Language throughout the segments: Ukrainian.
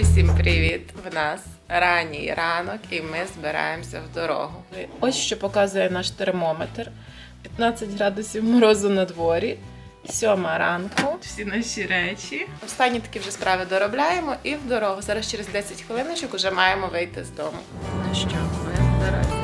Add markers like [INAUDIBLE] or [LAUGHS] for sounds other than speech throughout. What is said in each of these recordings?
Усім привіт! В нас ранній ранок і ми збираємося в дорогу. Ось що показує наш термометр: 15 градусів морозу на дворі. Сьома ранку, всі наші речі. Останні такі вже справи доробляємо і в дорогу. Зараз через 10 хвилиночок вже маємо вийти з дому. Ну що, ми в дорозі.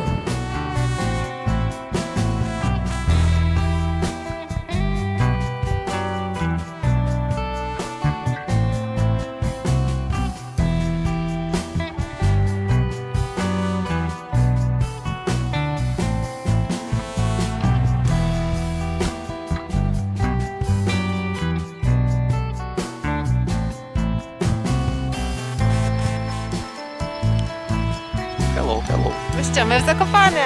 Ми в Закопане.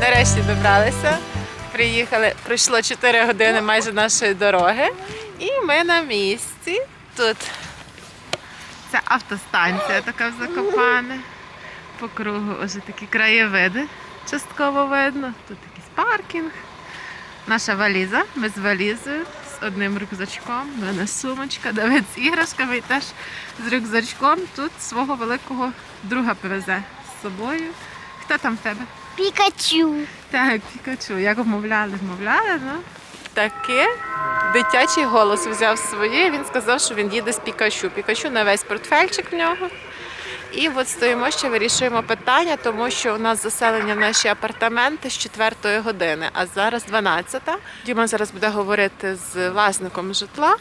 Нарешті добралися. Приїхали, пройшло 4 години майже нашої дороги. І ми на місці. Тут це автостанція така в Закопане. По кругу ось такі краєвиди частково видно. Тут якийсь паркінг. Наша валіза. Ми з валізою, одним рюкзачком, в мене сумочка, Давид з іграшками і теж з рюкзачком. Тут свого великого друга привезе з собою. Хто там в тебе? Пікачу. Так, Пікачу. Як вмовляли, вмовляли, ну. Таке дитячий голос взяв своє. Він сказав, що він їде з Пікачу. Пікачу на весь портфельчик в нього. І от стоїмо ще вирішуємо питання, тому що у нас заселення в наші апартаменти з 4 години, а зараз 12. Діма зараз буде говорити з власником житла.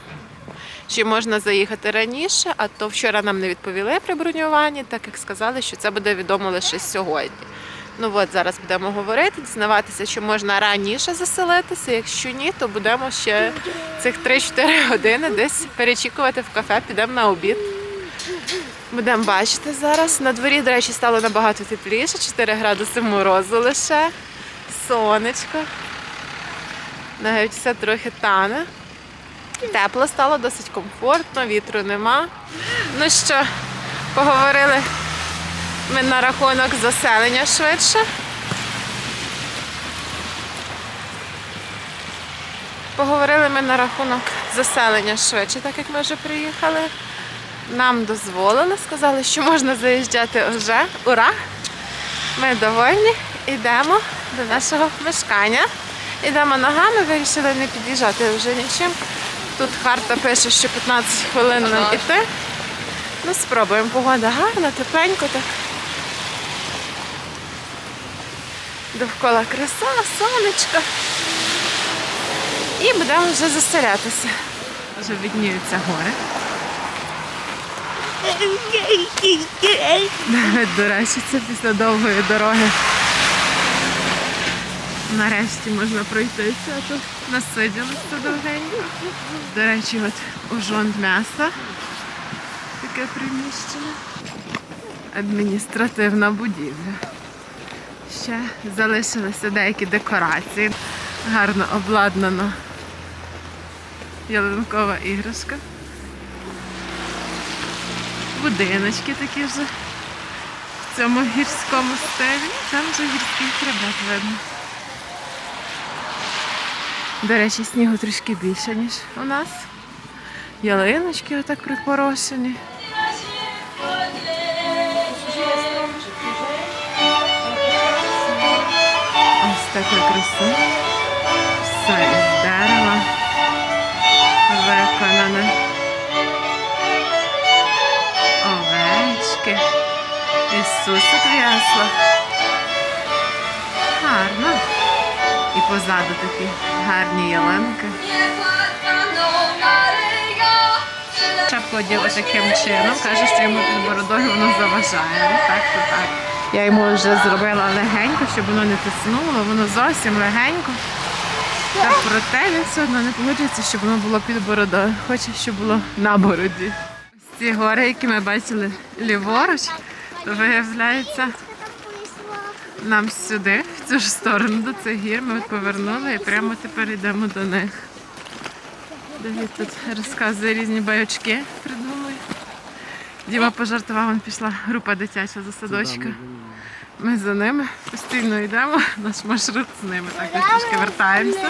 Чи можна заїхати раніше, а то вчора нам не відповіли при бронюванні, так як сказали, що це буде відомо лише сьогодні. Ну от зараз будемо говорити, дізнаватися, чи можна раніше заселитися. Якщо ні, то будемо ще цих 3-4 години десь перечікувати в кафе, підемо на обід. Будемо бачити зараз. На дворі, до речі, стало набагато тепліше, 4 градуси морозу лише, сонечко. Навіть все трохи тане. Тепло стало, досить комфортно, вітру нема. Ну що, поговорили ми на рахунок заселення швидше. Поговорили ми на рахунок заселення швидше, так як ми вже приїхали. Нам дозволили, сказали, що можна заїжджати вже. Ура! Ми довольні, йдемо до нашого мешкання. Йдемо ногами, вирішили не під'їжджати вже нічим. Тут карта пише, що 15 хвилин нам іти. Ну, спробуємо. Погода гарна, тепленько так. Довкола краса, сонечко. І будемо вже заселятися. Вже відніються гори. Навіть до речі, це після довгої дороги. Нарешті можна пройтися, то насиділися довгенько. До речі, от ужон м'яса. Таке приміщення. Адміністративна будівля. Ще залишилися деякі декорації. Гарно обладнана ялинкова іграшка. Будиночки такі вже в цьому гірському стилі. Там вже гірський хребет видно. До речі, снігу трішки більше, ніж у нас. Ялиночки отак припорошені. Ось така краса. Все із дерева виконане. Овечки. Ісусик в яслах. Гарно. І позаду такі гарні ялинки. Шапку одів таким чином, каже, що йому під бородою воно заважає. Так, то так. Я йому вже зробила легенько, щоб воно не тиснуло, воно зовсім легенько. Та проте він все одно не погоджується, щоб воно було під бородою. Хоче, щоб було на бороді. Ці гори, які ми бачили ліворуч, то виявляється нам сюди, в цю ж сторону до цих гір. Ми повернули і прямо тепер йдемо до них. Давід тут розказує різні байочки, придумує. Діма пожартував, вон пішла група дитяча за садочка. Ми за ними постійно йдемо, наш маршрут з ними. Так, ми трошки вертаємося.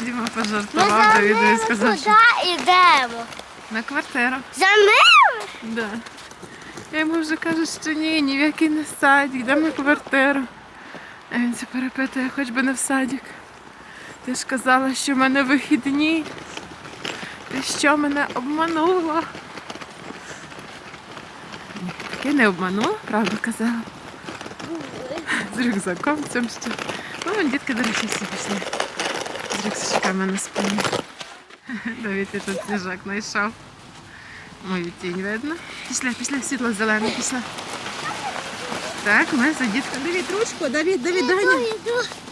Діма пожартував, Давіду і сказав, що йдемо. На квартиру. За ними? Да. Я йому вже кажу, що ні, ні в який не садик, йдемо на квартиру. А він це перепитує, хоч би не в садик. Ти ж казала, що в мене вихідні. Ти що мене обманула? Ні, таки не обманула, правду казала. З рюкзаком цим що. Ну, дітки, до речі, всі пішли. З рюкзачками на спині. [LAUGHS] І тут сніжок знайшов. Мою тінь видно. Пішли, пішли, світло зелене, пішла. Так, ми за діткою. Давід, ручку, Давід, Давід, доганяй. йду.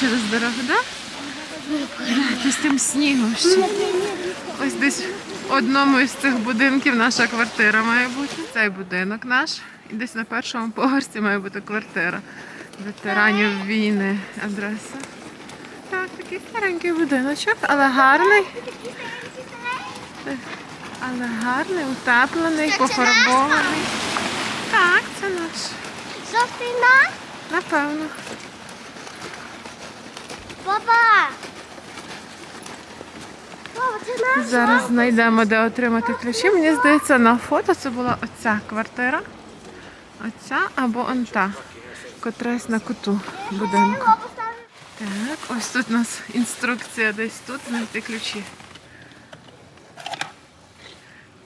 Через дорогу, так? Да? Ти з тим снігом ще. Ось десь в одному із цих будинків наша квартира має бути. Цей будинок наш. І десь на першому поверсі має бути квартира. Ветеранів війни адреса. Так, такий старенький будиночок, але гарний. Але гарний, утеплений, пофарбований. Так, це наш. Жовтий на? Напевно. Наш? Зараз знайдемо, де отримати ключі. Мені здається, на фото це була оця квартира. Оця або он та, котрась на куту будинку. Так, ось тут у нас інструкція десь тут знайти ключі.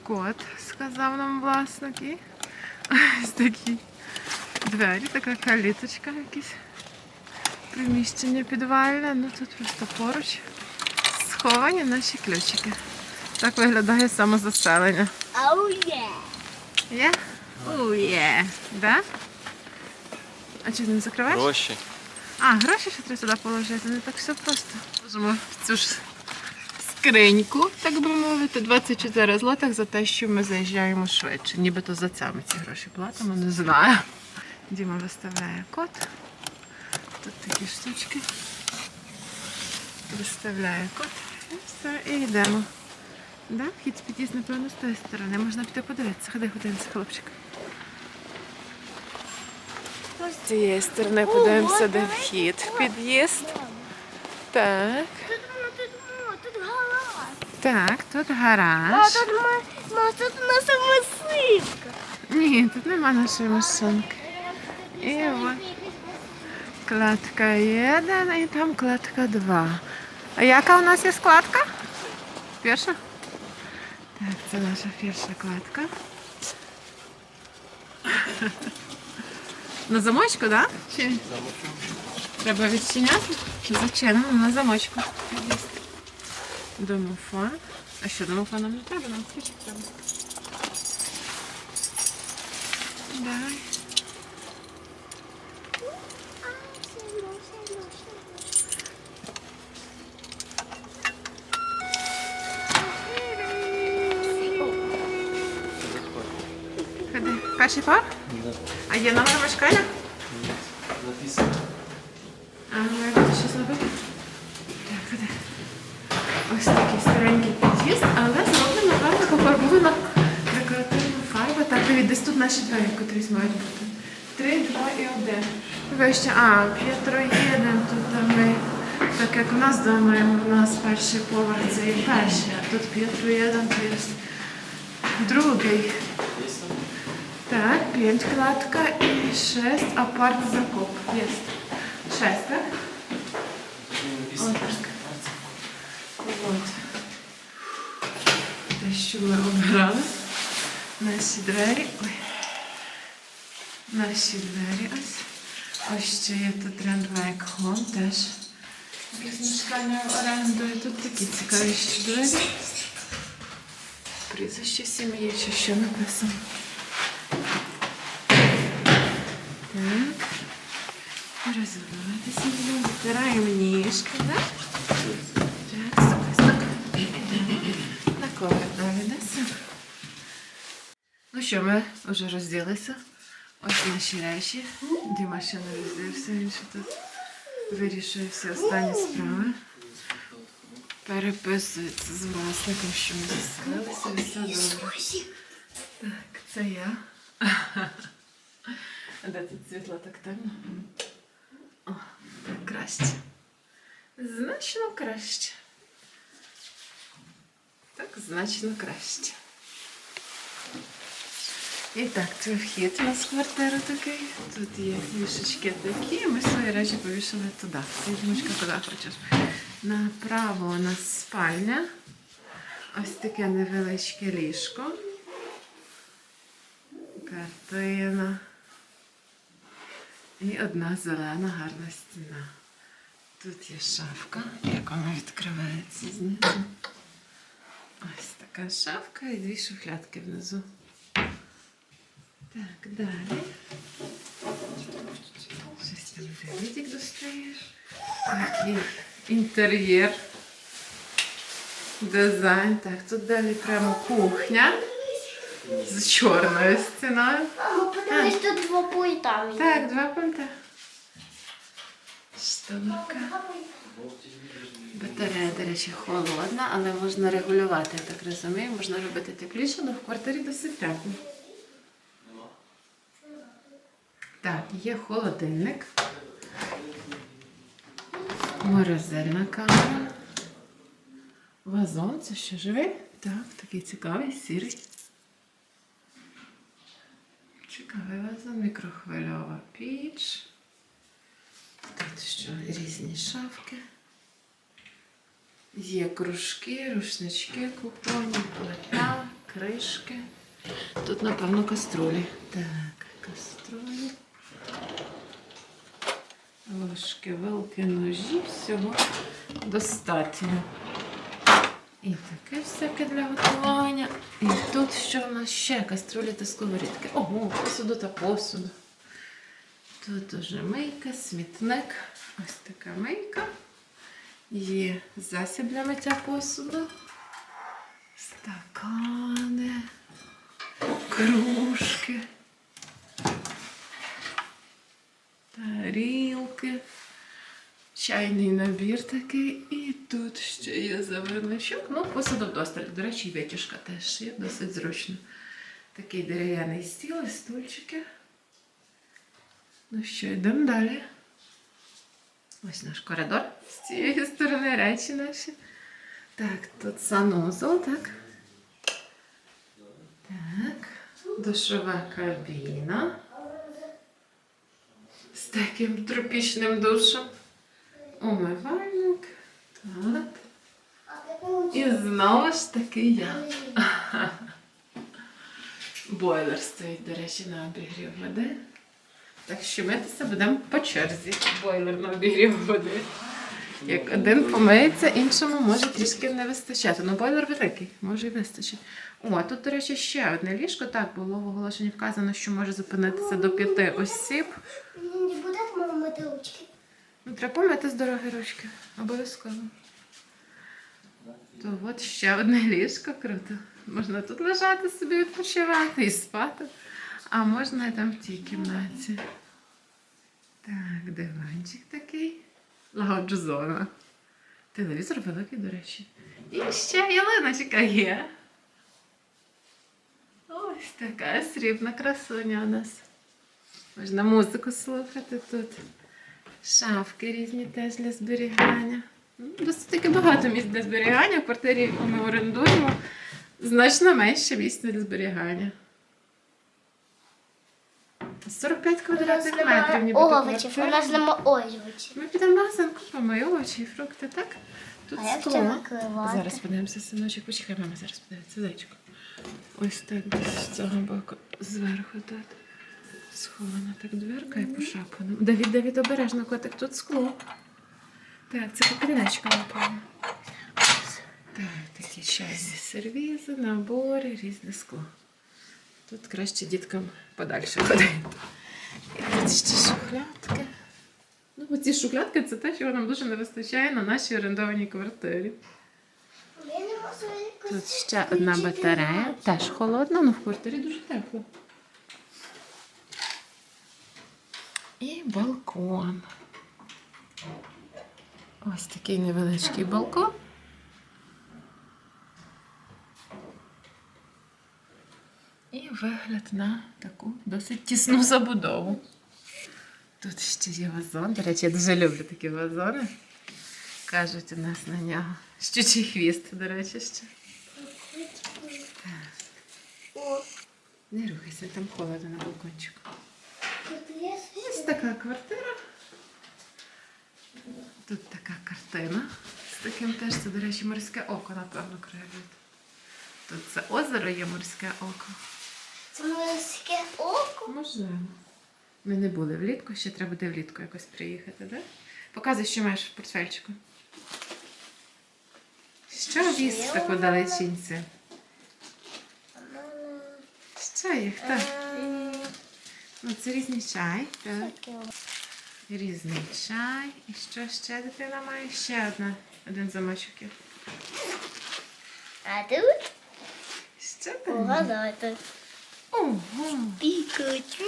Код, сказав нам власник. І ось такі двері, така каліточка якісь. Приміщення підвальне. Ну тут просто поруч сховані наші ключики. Так виглядає самозаселення. Ау є. Є? У є. Да? А чи ти не закриваєш? Гроші. А, гроші ще треба сюди положити, не так все просто. Можемо цю ж скриньку, так би мовити, 24 злотих за те, що ми заїжджаємо швидше. Нібито за це ми ці гроші платимо, не знаю. Діма виставляє код. Тут такі штучки. Виставляє код і все, і йдемо. Да? Вхід під'їзд, напевно, з тої сторони. Можна піти подивитися. Ходи, подивимося, хлопчик. З цієї сторони подивимося, де вхід в під'їзд. Так, Тут, гараж. так, тут А гараж. тут наша масивка. Ні, тут нема нашої машинки. І от кладка 1 і там кладка 2. А яка у нас є складка? Перша? Так, це наша перша кладка. На замочку, так? Да? Чи треба відчиняти? Зачинено на замочку. Домофон. А що, домофон нам не треба, нам ключик треба. Давай. Ходи. Перший пар? А є номер мешкання? Написано. А, має бути щось зробити? Так, ходи. Ось такий старенький під'їзд, але зроблено гарно пофарбована декоративна фарба. Так, дивіться, десь тут наші двері, котрісь мають бути. Три, два і один. Вище, а, П'єтро їдемо, тут ми. Так як у нас вдома, у нас перший поверх це і перший, а тут П'єтро їдемо, то є другий. Так, п'ять кладка і шесть апарт закоп. Є. Шесть, так? Так. От. Те, що ми обирали. Наші двері. Ой. Наші двері ось. Ось ще є тут Randweg Home теж. Якесь мешкання в тут такі цікаві ще двері. Прізвище сім'ї чи що написано. Так. Розвиватися будемо. Збираємо ніжки, так? Так, стукай, стукай. На коврик. Ну що, ми вже розділися. Ось наші речі. Діма ще не розділився, він ще тут вирішує всі останні справи. Переписується з власником, що ми заселилися, все добре. Так, це я. [LAUGHS] Де тут світло так темно? О, краще. Значно краще. Так, значно краще. І так, це вхід у нас в квартиру такий. Тут є вішечки такі. Ми свої речі повішали туди. Дімочка, куди хочеш. Направо у нас спальня. Ось таке невеличке ліжко. Картина. І одна зелена гарна стіна. Тут є шафка, як вона відкривається знизу. Ось така шафка і дві шухлядки внизу. Так, далі. Щось там вивідік достаєш. Так, і інтер'єр. Дизайн. Так, тут далі прямо кухня з чорною стіною. Подивись, тут два плита. Так, два пункти. Шторка. Батарея, до речі, холодна, але можна регулювати, я так розумію. Можна робити тепліше, але в квартирі досить тепло. Так, є холодильник. Морозильна камера. Вазон, це що живий? Так, такий цікавий, сірий. Вазон, мікрохвильова піч. Тут що різні шафки. Є кружки, рушнички кухонні, плита, кришки. Тут, напевно, каструлі. Так, каструлі. Ложки, вилки, ножі, всього достатньо. І таке всяке для готування. І тут що в нас ще каструлі та сковорідки. Ого, посуду та посуду. Тут уже мийка, смітник. Ось така мийка. Є засіб для миття посуду. Стакани, кружки, тарілки. Чайний набір такий, і тут ще є заварничок. Ну, посуду вдосталь. До речі, витяжка теж є, досить зручно. Такий дерев'яний стіл стульчики. Ну що, йдемо далі. Ось наш коридор з цієї сторони речі наші. Так, тут санузел, так. Так, душова кабіна. З таким тропічним душем. Умивальник. Так. І знову ж таки я. [LAUGHS] Бойлер стоїть, до речі, на обігрів води. Так що митися будемо по черзі. Бойлер на обігрів води. Як один помиється, іншому може трішки не вистачати. Ну, бойлер великий, може і вистачить. О, тут, до речі, ще одне ліжко. Так, було в оголошенні вказано, що може зупинитися до п'яти осіб. Мені не буде мама мити ручки. Ну, треба помити з дороги ручки. Обов'язково. То от ще одне ліжко круто. Можна тут лежати собі, відпочивати і спати. А можна і там в тій кімнаті. Так, диванчик такий. Лагоджу зона. Телевізор великий, до речі. І ще ялиночка є. Ось така срібна красуня у нас. Можна музику слухати тут. Шафки різні теж для зберігання. Ну, Досить таки багато місць для зберігання. В квартирі, яку ми орендуємо, значно менше місця для зберігання. 45 квадратних метрів, ніби овочів, у нас нема овочів. Ми підемо в магазин, купимо і овочі, і фрукти, так? Тут А скло. Зараз подивимося, синочок. Почекай, мама зараз подивиться, зайчику. Ось так з цього боку, зверху тут. Схована так дверка і пошапана. Давід, Давід, обережно, котик, тут скло. Так, це кабінечка, напевно. Так, такі чайні сервізи, набори, різне скло. Тут краще діткам подальше ходити. І тут ще шухлядки. Ну, оці шухлядки це те, чого нам дуже не вистачає на нашій орендованій квартирі. Тут ще одна батарея, теж холодна, але в квартирі дуже тепло. І балкон. Ось такий невеличкий балкон. І вигляд на таку досить тісну забудову. Тут ще є вазон. До речі, я дуже люблю такі вазони. Кажуть у нас на нього. Щучий хвіст, до речі, ще. О, Не рухайся, там холодно на балкончику. Ось така квартира. Тут така картина. З таким теж це, до речі, морське око, напевно, краєвид. Тут це озеро є морське око. Це морське око. Можливо. Ми не були влітку, ще треба буде влітку якось приїхати, так? Показуй, що маєш в портфельчику. Що віз в таку далечінці? Що їх? Так. Ну, це різний чай. Так. Різний чай. І що ще дитина має? Ще одна. Один замочок. є. А тут Ще там. угадайте. Ого. Пікачу.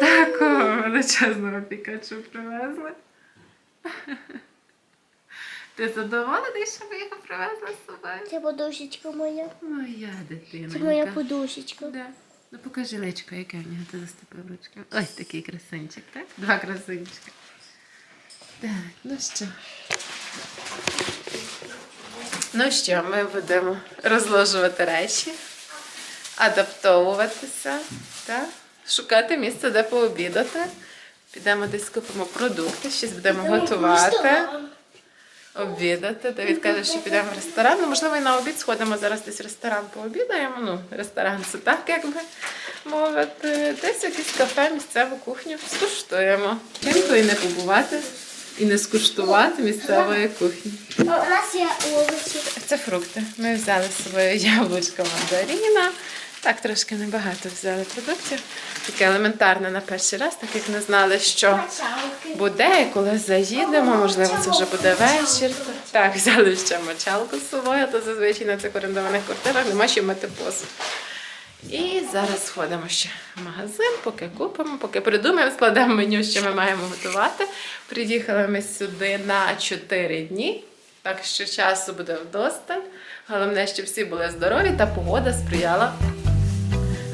Такого величезного пікачу привезли. Ти задоволений, що ми його привезли з собою? Це подушечка моя. Моя дитина. Це моя подушечка. Да. Ну покажи личко, яке в нього ти заступив ручку. Ось такий красунчик, так? Два красунчика. Так, ну що. Ну що, ми будемо розложувати речі, адаптовуватися, так? шукати місце, де пообідати. Підемо десь купимо продукти, щось будемо готувати, обідати. Давід каже, що підемо в ресторан. Ну, можливо, і на обід сходимо зараз десь в ресторан пообідаємо. Ну, ресторан це так, як би мовити. Десь якесь кафе, місцеву кухню скуштуємо. Чим і не побувати і не скуштувати місцевої кухні. У нас є овочі. Це фрукти. Ми взяли з собою яблучко мандаріна. Так, трошки небагато взяли продуктів. Таке елементарне на перший раз, так як не знали, що буде і коли заїдемо. Можливо, це вже буде вечір. Так, взяли ще мочалку з собою, то зазвичай на цих орендованих квартирах нема чим мити посуд. І зараз сходимо ще в магазин, поки купимо, поки придумаємо, складемо меню, що ми маємо готувати. Приїхали ми сюди на 4 дні, так що часу буде вдосталь. Головне, щоб всі були здорові та погода сприяла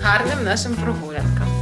гарним нашим прогулянкам.